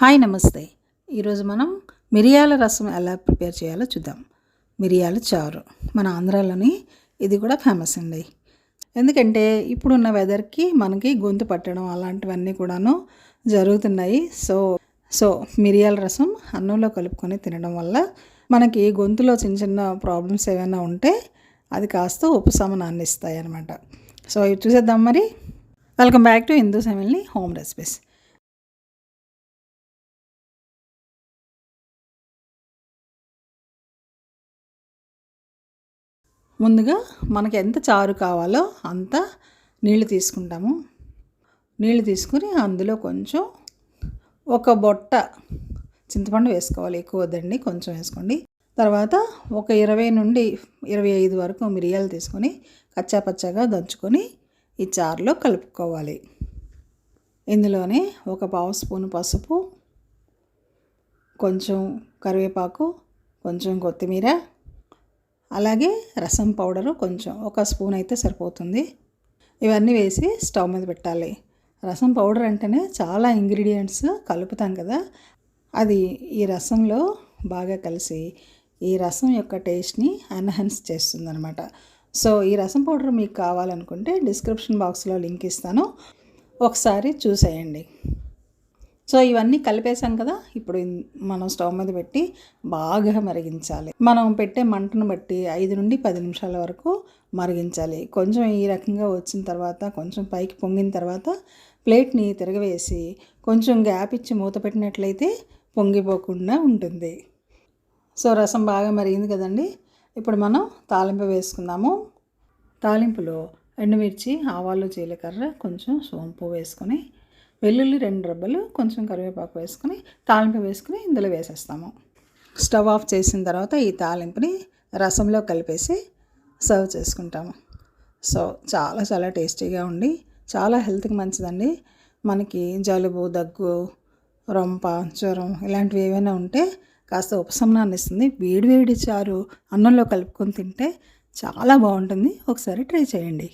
Hi నమస్తే. ఈరోజు మనం మిరియాల రసం ఎలా ప్రిపేర్ చేయాలో చూద్దాం. మిరియాల చారు. మన ఆంధ్రాలోని ఇది కూడా ఫేమస్ అండి. ఎందుకంటే ఇప్పుడున్న వెదర్కి మనకి గొంతు పట్టడం అలాంటివన్నీ కూడాను జరుగుతున్నాయి. సో సో మిరియాల రసం అన్నంలో కలుపుకొని తినడం వల్ల మనకి గొంతులో చిన్న చిన్న ప్రాబ్లమ్స్ ఏమైనా ఉంటే అది కాస్త ఉపశమనాన్ని ఇస్తాయి అనమాట సో ఇవి చూసేద్దాం మరి. వెల్కమ్ బ్యాక్ టు హిందూ సెమిల్ని హోమ్ రెసిపీస్. ముందుగా మనకి ఎంత చారు కావాలో అంత నీళ్ళు తీసుకుంటాము. నీళ్ళు తీసుకుని అందులో కొంచెం ఒక బొట్ట చింతపండు వేసుకోవాలి. ఎక్కువ వద్దండి కొంచెం వేసుకోండి. తర్వాత ఒక ఇరవై నుండి ఇరవై ఐదు వరకు మిరియాలు తీసుకొని కచ్చాపచ్చాగా దంచుకొని ఈ చారులో కలుపుకోవాలి. ఇందులోనే ఒక పావు స్పూన్ పసుపు కొంచెం కరివేపాకు కొంచెం కొత్తిమీర అలాగే రసం పౌడరు కొంచెం ఒక స్పూన్ అయితే సరిపోతుంది. ఇవన్నీ వేసి స్టవ్ మీద పెట్టాలి. రసం పౌడర్ అంటేనే చాలా ఇంగ్రీడియంట్స్ కలుపుతాం కదా. అది ఈ రసంలో బాగా కలిసి ఈ రసం యొక్క టేస్ట్ని ఎన్హాన్స్ చేస్తుందనమాట సో ఈ రసం పౌడర్ మీకు కావాలనుకుంటే డిస్క్రిప్షన్ బాక్స్లో లింక్ ఇస్తాను. ఒకసారి చూసేయండి. సో ఇవన్నీ కలిపేసాం కదా ఇప్పుడు మనం స్టవ్ మీద పెట్టి బాగా మరిగించాలి. మనం పెట్టే మంటను బట్టి ఐదు నుండి పది నిమిషాల వరకు మరిగించాలి. కొంచెం ఈ రకంగా వచ్చిన తర్వాత కొంచెం పైకి పొంగిన తర్వాత ప్లేట్ని తిరగవేసి కొంచెం గ్యాప్ ఇచ్చి మూత పెట్టినట్లయితే పొంగిపోకుండా ఉంటుంది. సో రసం బాగా మరిగింది కదండి ఇప్పుడు మనం తాలింపు వేసుకుందాము. తాలింపులో ఎండుమిర్చి ఆవాలు జీలకర్ర కొంచెం సోంపు వేసుకొని వెల్లుల్లి రెండు రబ్బలు కొంచెం కరివేపాకు వేసుకుని తాలింపు వేసుకుని ఇందులో వేసేస్తాము. స్టవ్ ఆఫ్ చేసిన తర్వాత ఈ తాలింపుని రసంలో కలిపేసి సర్వ్ చేసుకుంటాము. సో చాలా చాలా టేస్టీగా ఉండి చాలా హెల్త్కి మంచిదండి. మనకి జలుబు దగ్గు రొంప జ్వరం ఇలాంటివి ఏవైనా ఉంటే కాస్త ఉపశమనాన్ని ఇస్తుంది. వేడివేడి చారు అన్నంలో కలుపుకొని తింటే చాలా బాగుంటుంది. ఒకసారి ట్రై చేయండి.